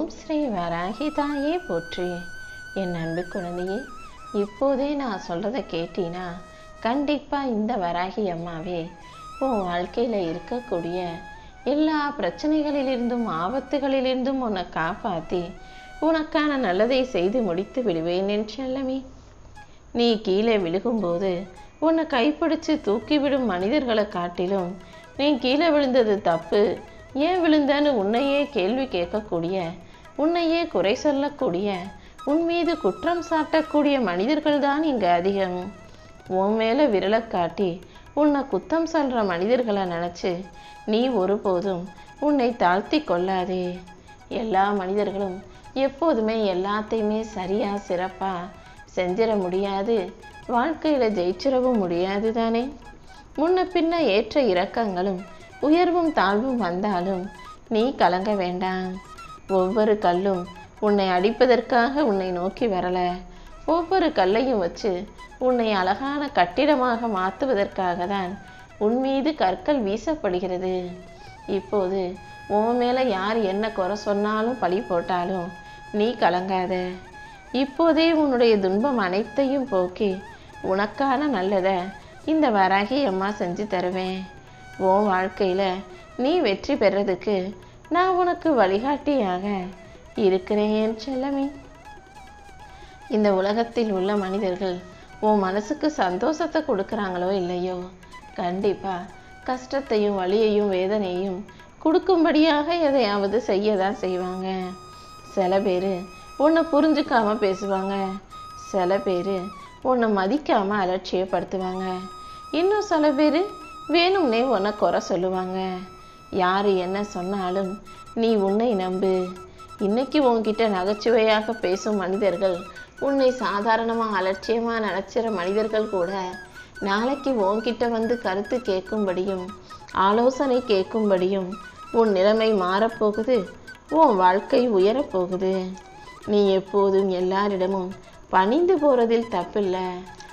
ஓம் ஸ்ரீ வராகி தாயே போற்றி. என் அன்பு குழந்தையே இப்போதே நான் சொல்கிறத கேட்டீன்னா கண்டிப்பாக இந்த வராகி அம்மாவே உன் வாழ்க்கையில் இருக்கக்கூடிய எல்லா பிரச்சனைகளிலிருந்தும் ஆபத்துகளிலிருந்தும் உன்னை காப்பாற்றி உனக்கான நல்லதை செய்து முடித்து விடுவேன் என் செல்லமே. நீ கீழே விழுகும்போது உன்னை கைப்பிடிச்சு தூக்கிவிடும் மனிதர்களை காட்டிலும் நீ கீழே விழுந்தது தப்பு ஏன் விழுந்தன்னு உன்னையே கேள்வி கேட்கக்கூடிய உன்னையே குறை சொல்லக்கூடிய உன் மீது குற்றம் சாட்டக்கூடிய மனிதர்கள் தான் இங்கே அதிகம். உன் மேலே விரலை காட்டி உன்னை குத்தம் சொல்கிற மனிதர்களை நினச்சி நீ ஒருபோதும் உன்னை தாழ்த்தி கொள்ளாதே. எல்லா மனிதர்களும் எப்போதுமே எல்லாத்தையுமே சரியாக சிறப்பாக செஞ்சிட முடியாது. வாழ்க்கையில் ஜெயிச்சிடவும் முடியாது தானே. முன்ன பின்ன ஏற்ற இறக்கங்களும் உயர்வும் தாழ்வும் வந்தாலும் நீ கலங்க வேண்டாம். ஒவ்வொரு கல்லும் உன்னை அடிப்பதற்காக உன்னை நோக்கி வரல. ஒவ்வொரு கல்லையும் வச்சு உன்னை அழகான கட்டிடமாக மாற்றுவதற்காக தான் உன் மீது கற்கள் வீசப்படுகிறது. இப்போது உன் மேலே யார் என்ன குறை சொன்னாலும் பழி போட்டாலும் நீ கலங்காத. இப்போதே உன்னுடைய துன்பம் அனைத்தையும் போக்கி உனக்கான நல்லதை இந்த வராகி அம்மா செஞ்சு தருவேன். உன் வாழ்க்கையில் நீ வெற்றி பெறதுக்கு நான் உனக்கு வழிகாட்டியாக இருக்கிறேன் என் செல்லமே. இந்த உலகத்தில் உள்ள மனிதர்கள் உன் மனசுக்கு சந்தோஷத்தை கொடுக்குறாங்களோ இல்லையோ? கண்டிப்பாக கஷ்டத்தையும் வலியையும் வேதனையும் கொடுக்கும்படியாக எதையாவது செய்ய தான் செய்வாங்க. சில பேர் உன்னை புரிஞ்சுக்காம பேசுவாங்க. சில பேர் உன்னை மதிக்காமல் அலட்சியப்படுத்துவாங்க. இன்னும் சில பேர் வேணும்னே உன்னை குறை சொல்லுவாங்க. யார் என்ன சொன்னாலும் நீ உன்னை நம்பு. இன்னைக்கு உன்கிட்ட நகைச்சுவையாக பேசும் மனிதர்கள் உன்னை சாதாரணமாக அலட்சியமாக நினச்சிற மனிதர்கள் கூட நாளைக்கு உன்கிட்ட வந்து கருத்து கேட்கும்படியும் ஆலோசனை கேட்கும்படியும் உன் நிலைமை மாறப்போகுது உன் வாழ்க்கை உயரப்போகுது. நீ எப்போதும் எல்லாரிடமும் பணிந்து போகிறதில் தப்பில்லை.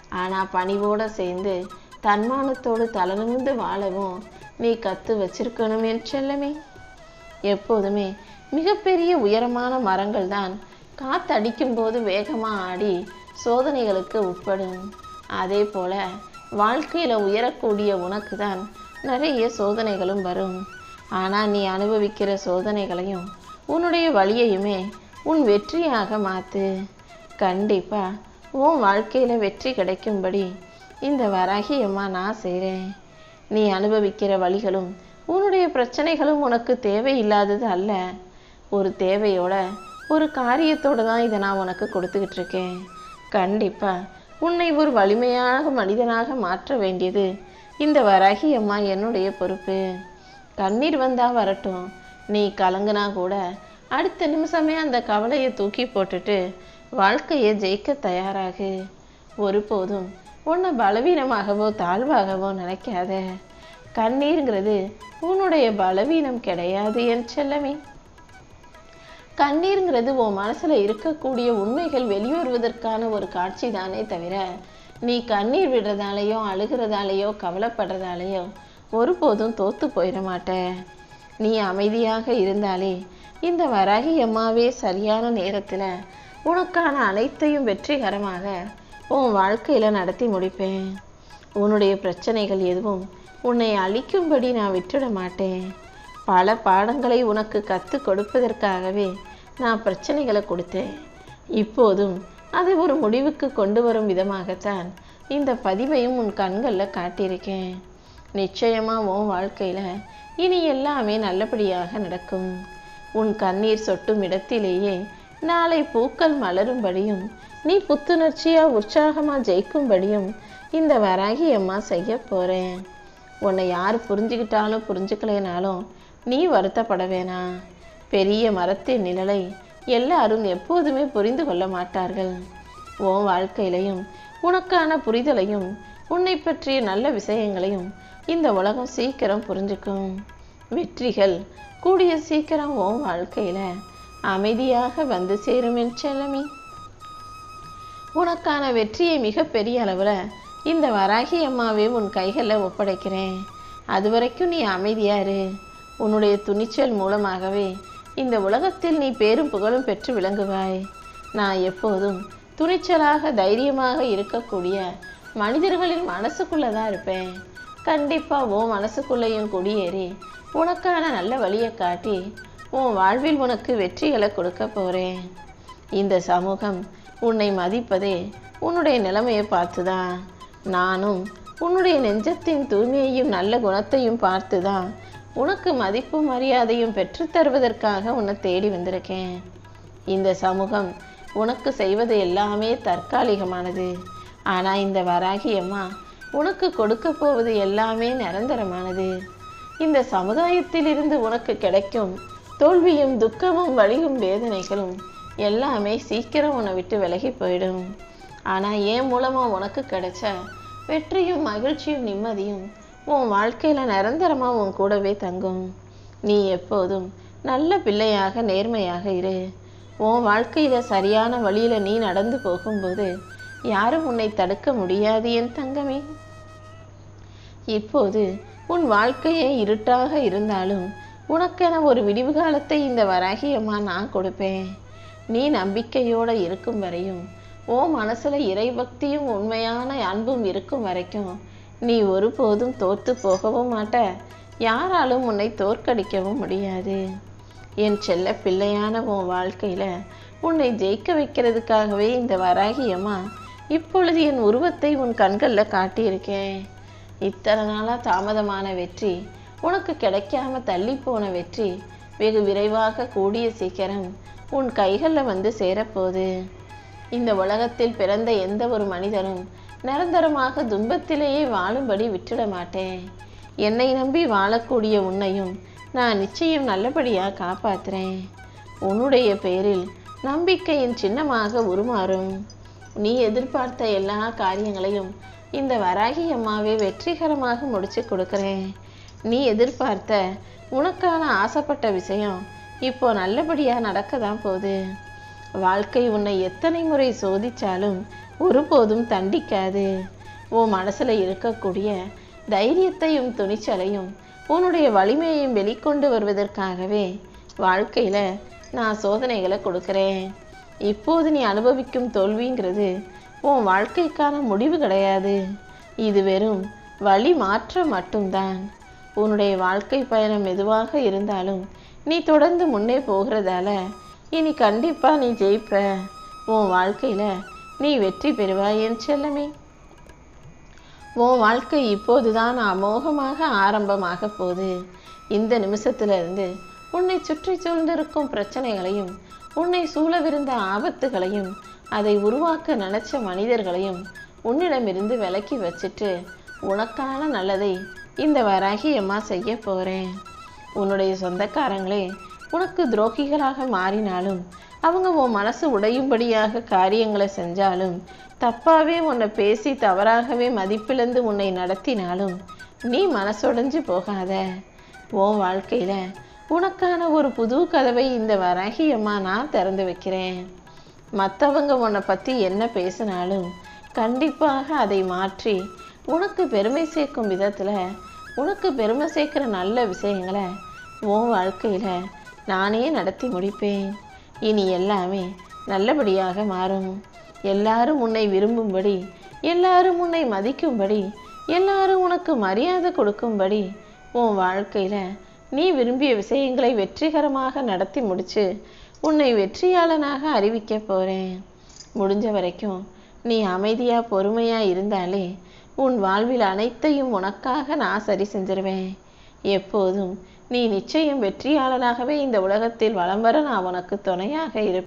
ஆனால் பணிவோடு சேர்ந்து தன்மானத்தோடு தலனுந்து வாழவும் நீ கற்று வச்சிருக்கணும் என் செல்லமே. எப்போதுமே மிகப்பெரிய உயரமான மரங்கள் தான். காத்தடிக்கும் போது வேகமாக ஆடி சோதனைகளுக்கு உட்படும். அதே போல வாழ்க்கையில் உயரக்கூடிய உனக்கு தான் நிறைய சோதனைகளும் வரும். ஆனால் நீ அனுபவிக்கிற சோதனைகளையும் உன்னுடைய வழியையுமே உன் வெற்றியாக மாற்று கண்டிப்பாக உன் வாழ்க்கையில் வெற்றி கிடைக்கும்படி இந்த வராகியம்மா நான் செய்கிறேன் நீ அனுபவிக்கிற வழிகளும் உன்னுடைய பிரச்சனைகளும் உனக்கு தேவையில்லாதது அல்ல. ஒரு தேவையோட ஒரு காரியத்தோட தான் இதை நான் உனக்கு கொடுத்துக்கிட்டு இருக்கேன். கண்டிப்பாக உன்னை ஒரு வலிமையாக மனிதனாக மாற்ற வேண்டியது இந்த வராகி அம்மா என்னுடைய பொறுப்பு. கண்ணீர் வந்தால் வரட்டும். நீ கலங்குனா கூட அடுத்த நிமிஷமே அந்த கவலையை தூக்கி போட்டுட்டு வாழ்க்கையை ஜெயிக்க தயாராகு. ஒருபோதும் உன்னை பலவீனமாகவோ தாழ்வாகவோ நினைக்காத. கண்ணீருங்கிறது உன்னுடைய பலவீனம் கிடையாது என் செல்லமே. கண்ணீருங்கிறது உன் மனசில் இருக்கக்கூடிய உண்மைகள் வெளிவருவதற்கான ஒரு காட்சி தானே தவிர நீ கண்ணீர் விடுறதாலேயோ அழுகிறதாலேயோ கவலைப்படுறதாலேயோ ஒருபோதும் தோத்து போயிட மாட்ட. நீ அமைதியாக இருந்தாலே இந்த வராகி அம்மாவே சரியான நேரத்தில் உனக்கான அனைத்தையும் வெற்றிகரமாக உன் வாழ்க்கையில் நடத்தி முடிப்பேன். உன்னுடைய பிரச்சனைகள் எதுவும் உன்னை அழிக்கும்படி நான் விட்டுட மாட்டேன். பல பாடங்களை உனக்கு கற்றுக் கொடுப்பதற்காகவே நான் பிரச்சனைகளை கொடுத்தேன். இப்போதும் அதை ஒரு முடிவுக்கு கொண்டு வரும் விதமாகத்தான் இந்த பதிவையும் உன் கண்களில் காட்டியிருக்கேன். நிச்சயமாக உன் வாழ்க்கையில் இனி எல்லாமே நல்லபடியாக நடக்கும். உன் கண்ணீர் சொட்டும் இடத்திலேயே நாளை பூக்கள் மலரும்படியும் நீ புத்துணர்ச்சியாக உற்சாகமாக ஜெயிக்கும்படியும் இந்த வராகி அம்மா செய்ய போகிறேன் உன்னை யார் புரிஞ்சுக்கிட்டாலும் புரிஞ்சுக்கலைனாலும் நீ வருத்தப்பட வேணாம். பெரிய மரத்தின் நிழலை எல்லாரும் எப்போதுமே புரிந்து கொள்ள மாட்டார்கள். உன் வாழ்க்கையிலையும் உனக்கான புரிதலையும் உன்னை பற்றிய நல்ல விஷயங்களையும் இந்த உலகம் சீக்கிரம் புரிஞ்சுக்கும். வெற்றிகள் கூடிய சீக்கிரம் உன் வாழ்க்கையில் அமைதியாக வந்து சேரும் என் செல்லமே. உனக்கான வெற்றியை மிகப்பெரிய அளவில் இந்த வராகி அம்மாவே உன் கைகளில் ஒப்படைக்கிறேன். அது வரைக்கும் நீ அமைதியாரு உன்னுடைய துணிச்சல் மூலமாகவே இந்த உலகத்தில் நீ பேரும் புகழும் பெற்று விளங்குவாய். நான் எப்போதும் துணிச்சலாக தைரியமாக இருக்கக்கூடிய மனிதர்களின் மனசுக்குள்ளே தான் இருப்பேன். கண்டிப்பாக உன் மனசுக்குள்ளேயும் குடியேறி உனக்கான நல்ல வழியை காட்டி உன் வாழ்வில் உனக்கு வெற்றிகளை கொடுக்க போகிறேன் இந்த சமூகம் உன்னை மதிப்பதே உன்னுடைய நிலைமையை பார்த்துதான். நானும் உன்னுடைய நெஞ்சத்தின் தூய்மையையும் நல்ல குணத்தையும் பார்த்துதான். உனக்கு மதிப்பும் மரியாதையும் பெற்றுத்தருவதற்காக உன்னை தேடி வந்திருக்கேன். இந்த சமூகம் உனக்கு செய்வது எல்லாமே தற்காலிகமானது. ஆனால் இந்த வராகி அம்மா உனக்கு கொடுக்க போவது எல்லாமே நிரந்தரமானது. இந்த சமுதாயத்திலிருந்து உனக்கு கிடைக்கும் தோல்வியும் துக்கமும் வலியும் வேதனைகளும் எல்லாமே சீக்கிரம் உன்னை விட்டு விலகி போயிடும். ஆனால் என் மூலமாக உனக்கு கிடைச்ச வெற்றியும் மகிழ்ச்சியும் நிம்மதியும் உன் வாழ்க்கையில் நிரந்தரமாக உன் கூடவே தங்கும். நீ எப்போதும் நல்ல பிள்ளையாக நேர்மையாக இரு. உன் வாழ்க்கையில் சரியான வழியில் நீ நடந்து போகும்போது யாரும் உன்னை தடுக்க முடியாது என் தங்கமே. இப்போது உன் வாழ்க்கையே இருட்டாக இருந்தாலும் உனக்கென ஒரு விடிவு காலத்தை இந்த வராகியம்மா நான் கொடுப்பேன். நீ நம்பிக்கையோடு இருக்கும் வரையும் ஓ மனசில் இறைபக்தியும் உண்மையான அன்பும் இருக்கும் வரைக்கும் நீ ஒருபோதும் தோற்று போகவும் மாட்ட. யாராலும் உன்னை தோற்கடிக்கவும் முடியாது. என் செல்ல பிள்ளையான உன் வாழ்க்கையில் உன்னை ஜெயிக்க வைக்கிறதுக்காகவே இந்த வராகியம்மா இப்பொழுது என் உருவத்தை உன் கண்களில் காட்டியிருக்கேன் இத்தனை நாளாக தாமதமான வெற்றி உனக்கு கிடைக்காம தள்ளி போன வெற்றி வெகு விரைவாக கூடிய சீக்கிரம் உன் கைகளில் வந்து சேரப்போகுது. இந்த உலகத்தில் பிறந்த எந்த ஒரு மனிதனும் நிரந்தரமாக துன்பத்திலேயே வாழும்படி விட்டுட மாட்டேன். என்னை நம்பி வாழக்கூடிய உன்னையும் நான் நிச்சயம் நல்லபடியாக காப்பாற்றுறேன் உன்னுடைய பேரில் நம்பிக்கையின் சின்னமாக உருமாறும். நீ எதிர்பார்த்த எல்லா காரியங்களையும் இந்த வராகி அம்மாவே வெற்றிகரமாக முடிச்சு கொடுக்குறேன். நீ எதிர்பார்த்த உனக்கான ஆசைப்பட்ட விஷயம் இப்போ நல்லபடியாக நடக்க தான் போகுது. வாழ்க்கை உன்னை எத்தனை முறை சோதித்தாலும் ஒருபோதும் தண்டிக்காது. உன் மனசில் இருக்கக்கூடிய தைரியத்தையும் துணிச்சலையும் உன்னுடைய வலிமையையும் வெளிக்கொண்டு வருவதற்காகவே வாழ்க்கையில் நான் சோதனைகளை கொடுக்குறேன். இப்போது நீ அனுபவிக்கும் தோல்விங்கிறது உன் வாழ்க்கைக்கான முடிவு கிடையாது. இது வெறும் வழி மாற்றம் மட்டும்தான். உன்னுடைய வாழ்க்கை பயணம் எதுவாக இருந்தாலும் நீ தொடர்ந்து முன்னே போகிறதால இனி கண்டிப்பாக நீ ஜெயிப்ப. உன் வாழ்க்கையில் நீ வெற்றி பெறுவாய் என் செல்லமே. உன் வாழ்க்கை இப்போதுதான் அமோகமாக ஆரம்பமாக போகுது. இந்த நிமிஷத்துல இருந்து உன்னை சுற்றி சூழ்ந்திருக்கும் பிரச்சனைகளையும் உன்னை சூழவிருந்த ஆபத்துகளையும் அதை உருவாக்க நினைச்ச மனிதர்களையும் உன்னிடமிருந்து விலக்கி வச்சுட்டு உனக்கான நல்லதை இந்த வராகி அம்மா செய்ய போகிறேன் உன்னுடைய சொந்தக்காரங்களே உனக்கு துரோகிகளாக மாறினாலும் அவங்க உன் மனசு உடையும்படியாக காரியங்களை செஞ்சாலும் தப்பாகவே உன்னை பேசி தவறாகவே மதிப்பிழந்து உன்னை நடத்தினாலும் நீ மனசொடைஞ்சு போகாத. உன் வாழ்க்கையில் உனக்கான ஒரு புது கதவை இந்த வராகியம்மா நான் திறந்து வைக்கிறேன். மற்றவங்க உன்னை பற்றி என்ன பேசினாலும் கண்டிப்பாக அதை மாற்றி உனக்கு பெருமை சேர்க்கும் விதத்தில் உனக்கு பெருமை சேர்க்குற நல்ல விஷயங்களை உன் வாழ்க்கையில் நானே நடத்தி முடிப்பேன். இனி எல்லாமே நல்லபடியாக மாறும். எல்லாரும் உன்னை விரும்பும்படி எல்லாரும் உன்னை மதிக்கும்படி எல்லாரும் உனக்கு மரியாதை கொடுக்கும்படி உன் வாழ்க்கையில் நீ விரும்பிய விஷயங்களை வெற்றிகரமாக நடத்தி முடித்து உன்னை வெற்றியாளனாக அறிவிக்க போகிறேன் முடிஞ்ச வரைக்கும் நீ அமைதியாக பொறுமையாக இருந்தாலே உன் வாழ்வில் அனைத்தையும் உனக்காக நான் சரி செஞ்சிருவேன். எப்போதும் நீ நிச்சயம் வெற்றியாளனாகவே இந்த உலகத்தில் வலம் வர நான் உனக்கு துணையாக இருப்பேன்.